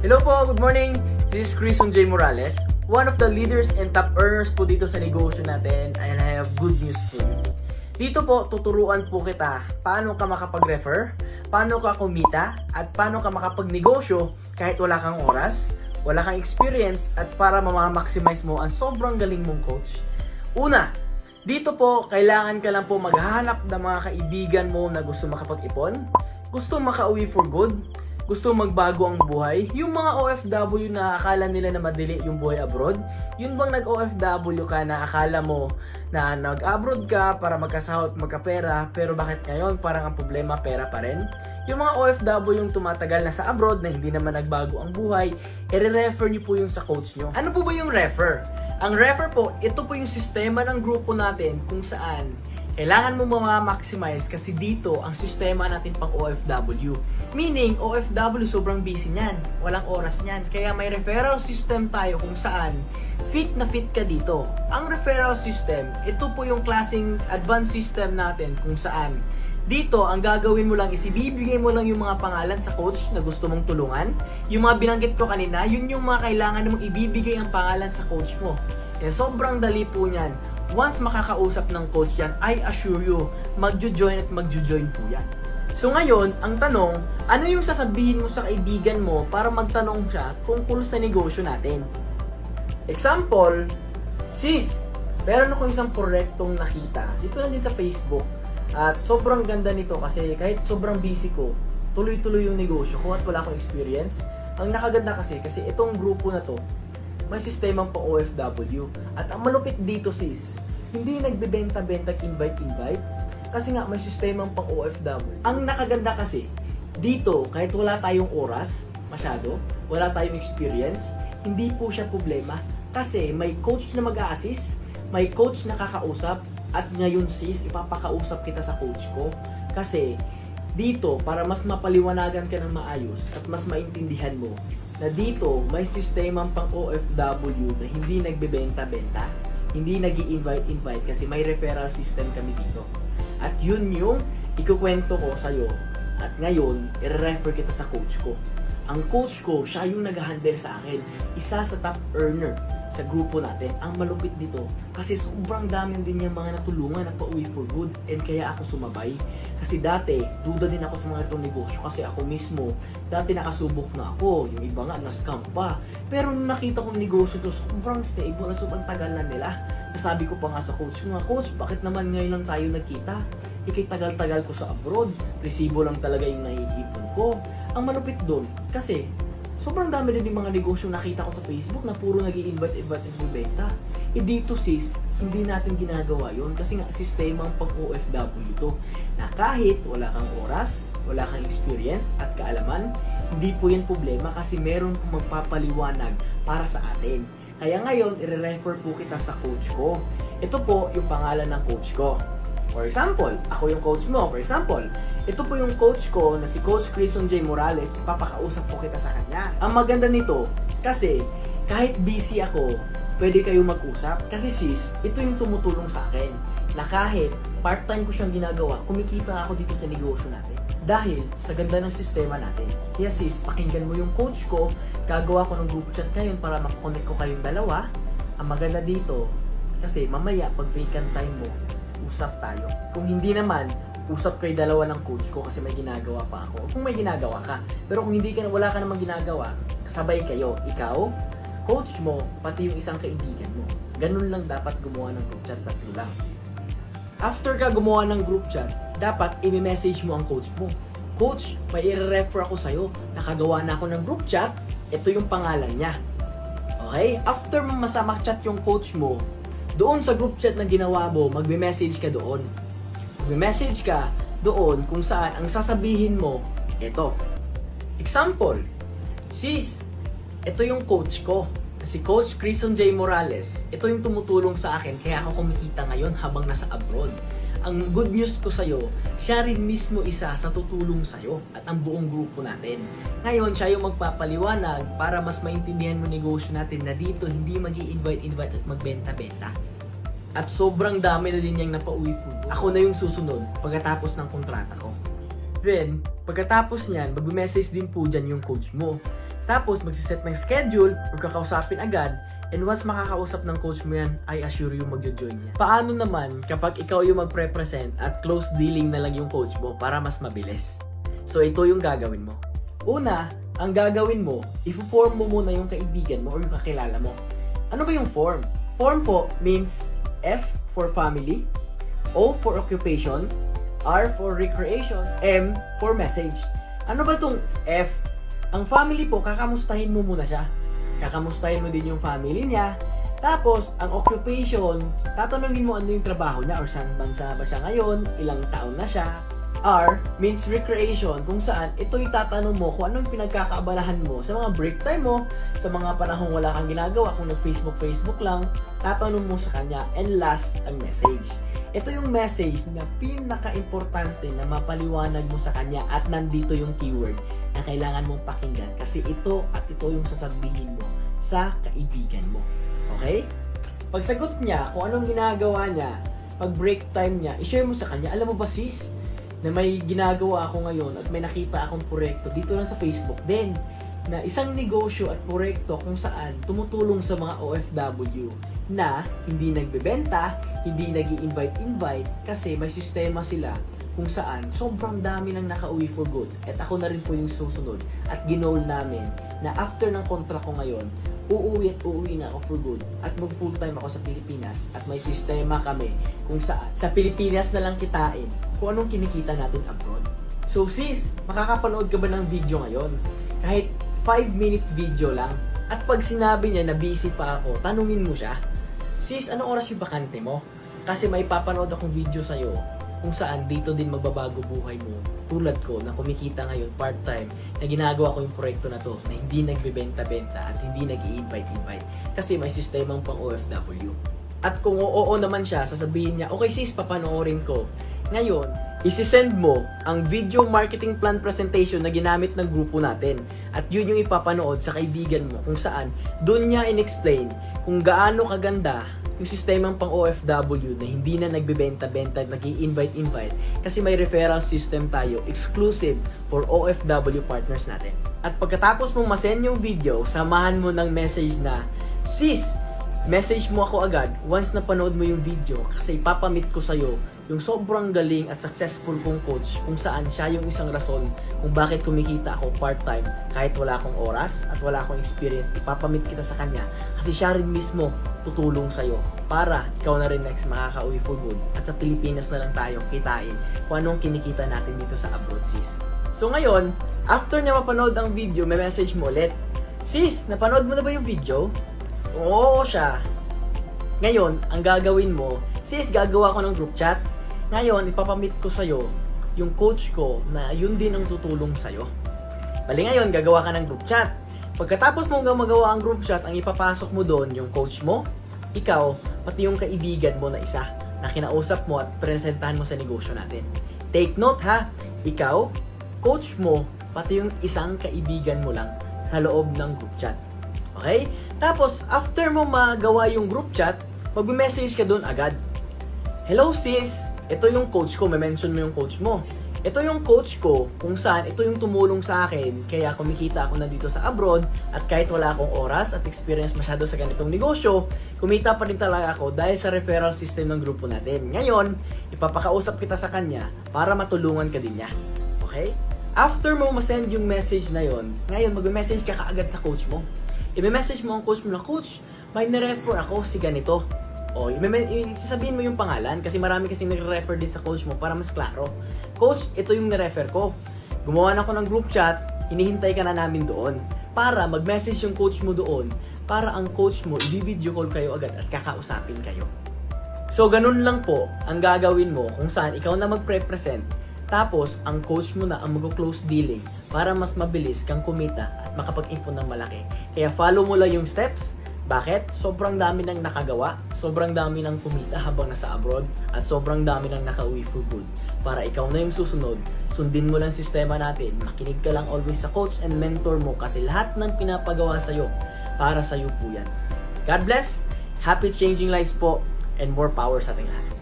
Hello po, good morning. This is Grison J. Morales, one of the leaders and top earners po dito sa negosyo natin and I have good news for you. Dito po, tuturuan po kita paano ka makapag-refer, paano ka kumita, at paano ka makapagnegosyo kahit wala kang oras, wala kang experience, at para mamamaximize mo ang sobrang galing mong coach. Una, dito po, kailangan ka lang po maghahanap ng mga kaibigan mo na gusto makapag-ipon, gusto makauwi for good, gusto magbago ang buhay, yung mga OFW na akala nila na madali yung buhay abroad, yun bang nag-OFW ka na akala mo na nag-abroad ka para magkasahot, magkapera, pero bakit ngayon parang ang problema pera pa rin? Yung mga OFW yung tumatagal na sa abroad na hindi naman nagbago ang buhay, i-refer niyo po yung sa coach nyo. Ano po ba yung refer? Ang refer po, ito po yung sistema ng grupo natin kung saan kailangan mo ma-maximize kasi dito ang sistema natin pang OFW. Meaning, OFW sobrang busy niyan. Walang oras niyan. Kaya may referral system tayo kung saan fit na fit ka dito. Ang referral system, ito po yung klaseng advanced system natin kung saan dito, ang gagawin mo lang is ibibigay mo lang yung mga pangalan sa coach na gusto mong tulungan. Yung mga binanggit ko kanina, yun yung mga kailangan mong ibibigay ang pangalan sa coach mo. Eh, sobrang dali po niyan. Once makakausap ng coach yan, I assure you, magjo-join at magjo-join po yan. So ngayon, ang tanong, ano yung sasabihin mo sa kaibigan mo para magtanong siya tungkol sa negosyo natin? Example, sis, meron ako isang proyektong nakita. Dito lang din sa Facebook. At sobrang ganda nito kasi kahit sobrang busy ko, tuloy-tuloy yung negosyo ko at wala akong experience. Ang nakaganda kasi, kasi itong grupo na to, may sistemang pang OFW. At ang malupit dito sis, hindi nagbebenta-benta invite-invite kasi nga may sistemang pang OFW. Ang nakaganda kasi, dito kahit wala tayong oras masyado, wala tayong experience, hindi po siya problema kasi may coach na mag-a-assist, may coach na kakausap at ngayon sis, ipapakausap kita sa coach ko kasi dito para mas mapaliwanagan ka ng maayos at mas maintindihan mo na dito may sistemang pang OFW na hindi nagbebenta-benta, hindi nag invite invite kasi may referral system kami dito. At yun yung ikukwento ko sa'yo. At ngayon, i-refer kita sa coach ko. Ang coach ko, siya yung nag-handle sa akin. Isa sa top earner sa grupo natin. Ang malupit dito, kasi sobrang dami din yung mga natulungan na pauwi for good and kaya ako sumabay. Kasi dati, duda din ako sa mga itong negosyo kasi ako mismo, dati nakasubok na ako. Yung iba nga, na-scam pa. Pero nung nakita kong negosyo to, sobrang stable, sobrang tagal na nila. Nasabi ko pa nga sa coach ko nga, coach, bakit naman ngayon lang tayo nagkita? Ikay tagal-tagal ko sa abroad, resibo lang talaga yung naiipon ko. Ang malupit doon, kasi sobrang dami din yung mga negosyo nakita ko sa Facebook na puro nag invite invite at bibenta. E dito sis, hindi natin ginagawa yon kasi nga sistemang pang OFW to na kahit wala kang oras, wala kang experience at kaalaman, hindi po yan problema kasi meron pong magpapaliwanag para sa atin. Kaya ngayon, i-refer po kita sa coach ko. Ito po yung pangalan ng coach ko. For example, ako yung coach mo. For example, ito po yung coach ko na si Coach Christian J. Morales. Papakausap po kita sa kanya. Ang maganda nito, kasi kahit busy ako, pwede kayo mag-usap. Kasi sis, ito yung tumutulong sa akin. Na kahit part-time ko siyang ginagawa, kumikita ako dito sa negosyo natin. Dahil sa ganda ng sistema natin. Kaya sis, pakinggan mo yung coach ko. Gagawa ko ng group chat ngayon para makonect ko kayong dalawa. Ang maganda dito, kasi mamaya pag vacant time mo, usap tayo. Kung hindi naman, usap kayo dalawa ng coach ko kasi may ginagawa pa ako. Kung may ginagawa ka. Pero kung hindi ka wala ka namang ginagawa, sabay kayo. Ikaw, coach mo, pati yung isang kaibigan mo. Ganun lang dapat gumawa ng group chat, tatlo lang. After ka gumawa ng group chat, dapat i-message mo ang coach mo. Coach, may i-refer ako sa'yo. Nakagawa na ako ng group chat. Ito yung pangalan niya. Okay? After mo masamak chat yung coach mo, doon sa group chat na ginawa mo, magme-message ka doon. Magme-message ka doon kung saan ang sasabihin mo, ito. Example, sis, ito yung coach ko. Si Coach Crison J. Morales. Ito yung tumutulong sa akin kaya ako kumikita ngayon habang nasa abroad. Ang good news ko sa'yo, siya rin mismo isa sa tutulong sa'yo at ang buong grupo natin. Ngayon, siya yung magpapaliwanag para mas maintindihan mo negosyo natin na dito hindi mag invite invite at magbenta-benta. At sobrang dami na din niyang napauwi food. Ako na yung susunod pagkatapos ng kontrata ko. Then, pagkatapos niyan, mag-message din po dyan yung coach mo. Tapos, magsiset ng schedule or kakausapin agad. And once makakausap ng coach mo yan, I assure you magjo-join yan. Paano naman kapag ikaw yung magpre-present at close dealing na lang yung coach mo para mas mabilis? So, ito yung gagawin mo. Una, ang gagawin mo, i-form mo muna yung kaibigan mo or yung kakilala mo. Ano ba yung form? Form po means F for family, O for occupation, R for recreation, M for message. Ano ba tong F? Ang family po, kakamustahin mo muna siya. Kakamustahin mo din yung family niya. Tapos, ang occupation, tatanungin mo ano yung trabaho niya or saan bansa ba siya ngayon, ilang taon na siya. R means recreation, kung saan ito yung tatanong mo kung anong pinagkakaabalahan mo sa mga break time mo, sa mga panahong wala kang ginagawa, kung nag-Facebook, Facebook lang, tatanong mo sa kanya. And last, ang message. Ito yung message na pinaka-importante na mapaliwanag mo sa kanya at nandito yung keyword na kailangan mong pakinggan kasi ito at ito yung sasabihin mo sa kaibigan mo. Okay? Pagsagot niya kung anong ginagawa niya, pag break time niya, i-share mo sa kanya, alam mo ba sis, na may ginagawa ako ngayon at may nakita akong proyekto dito lang sa Facebook din na isang negosyo at proyekto kung saan tumutulong sa mga OFW na hindi nagbebenta, hindi nag invite invite kasi may sistema sila kung saan sobrang dami nang nakauwi for good. At ako na rin po yung susunod. At ginol namin na after ng kontra ko ngayon, uuwi at uuwi na ako for good at mag full time ako sa Pilipinas at may sistema kami kung saan sa Pilipinas na lang kitain kung anong kinikita natin abroad. So sis, makakapanood ka ba ng video ngayon? Kahit 5 minutes video lang. At pag sinabi niya na busy pa ako, tanungin mo siya, Sis, anong oras yung bakante mo? Kasi may papanood akong video sa'yo kung saan dito din magbabago buhay mo. Tulad ko na kumikita ngayon part-time na ginagawa ko yung proyekto na to na hindi nagbebenta-benta at hindi nag invite invite kasi may sistemang pang OFW. At kung oo naman siya, sasabihin niya, okay sis, papanoorin ko. Ngayon, isisend mo ang video marketing plan presentation na ginamit ng grupo natin. At yun yung ipapanood sa kaibigan mo kung saan doon niya in-explain kung gaano kaganda yung sistemang pang OFW na hindi na nagbebenta-benta at nag invite-invite kasi may referral system tayo exclusive for OFW partners natin. At pagkatapos mong masend yung video, samahan mo ng message na, Sis, message mo ako agad once na panood mo yung video kasi ipapamit ko sa'yo yung sobrang galing at successful kong coach kung saan siya yung isang rason kung bakit kumikita ako part-time kahit wala akong oras at wala akong experience, ipapamit kita sa kanya kasi siya rin mismo tutulong sa'yo para ikaw na rin next makaka-uwi for good at sa Pilipinas na lang tayo kitain kung anong kinikita natin dito sa abroad sis. So ngayon, after niya mapanood ang video, may message mo ulit. Sis, napanood mo na ba yung video? Oo siya. Ngayon, ang gagawin mo, sis, gagawa ko ng group chat. Ngayon, ipapamit ko sa'yo yung coach ko na yun din ang tutulong sa'yo. Bali ngayon, gagawa ka ng group chat. Pagkatapos mong magawa ang group chat, ang ipapasok mo doon yung coach mo, ikaw, pati yung kaibigan mo na isa na kinausap mo at presentahan mo sa negosyo natin. Take note ha, ikaw, coach mo, pati yung isang kaibigan mo lang sa loob ng group chat. Okay? Tapos, after mo magawa yung group chat, mag-message ka doon agad. Hello sis, ito yung coach ko, may mention mo yung coach mo. Ito yung coach ko kung saan ito yung tumulong sa akin kaya kumikita ako na dito sa abroad at kahit wala akong oras at experience masyado sa ganitong negosyo, kumita pa rin talaga ako dahil sa referral system ng grupo natin. Ngayon, ipapakausap kita sa kanya para matulungan ka din niya. Okay? After mo masend yung message na yon, ngayon mag-message ka kaagad sa coach mo. I-message mo ang coach mo na, Coach, may nirefer ako si ganito. O, sasabihin mo yung pangalan kasi marami kasi nagre-refer din sa coach mo para mas klaro. Coach, ito yung nirefer ko. Gumawa na ako ng group chat, hinihintay ka na namin doon. Para mag-message yung coach mo doon, para ang coach mo, i-video call kayo agad at kakausapin kayo. So, ganun lang po ang gagawin mo kung saan ikaw na magpre-present tapos, ang coach mo na ang mag-close dealing para mas mabilis kang kumita at makapag-impon ng malaki. Kaya follow mo lang yung steps. Bakit? Sobrang dami nang nakagawa, sobrang dami nang kumita habang nasa abroad, at sobrang dami nang nakauwi for. Para ikaw na yung susunod, sundin mo lang sistema natin, makinig ka lang always sa coach and mentor mo kasi lahat ng pinapagawa sa'yo, para sa'yo po yan. God bless, happy changing lives po, and more power sa ating lahat.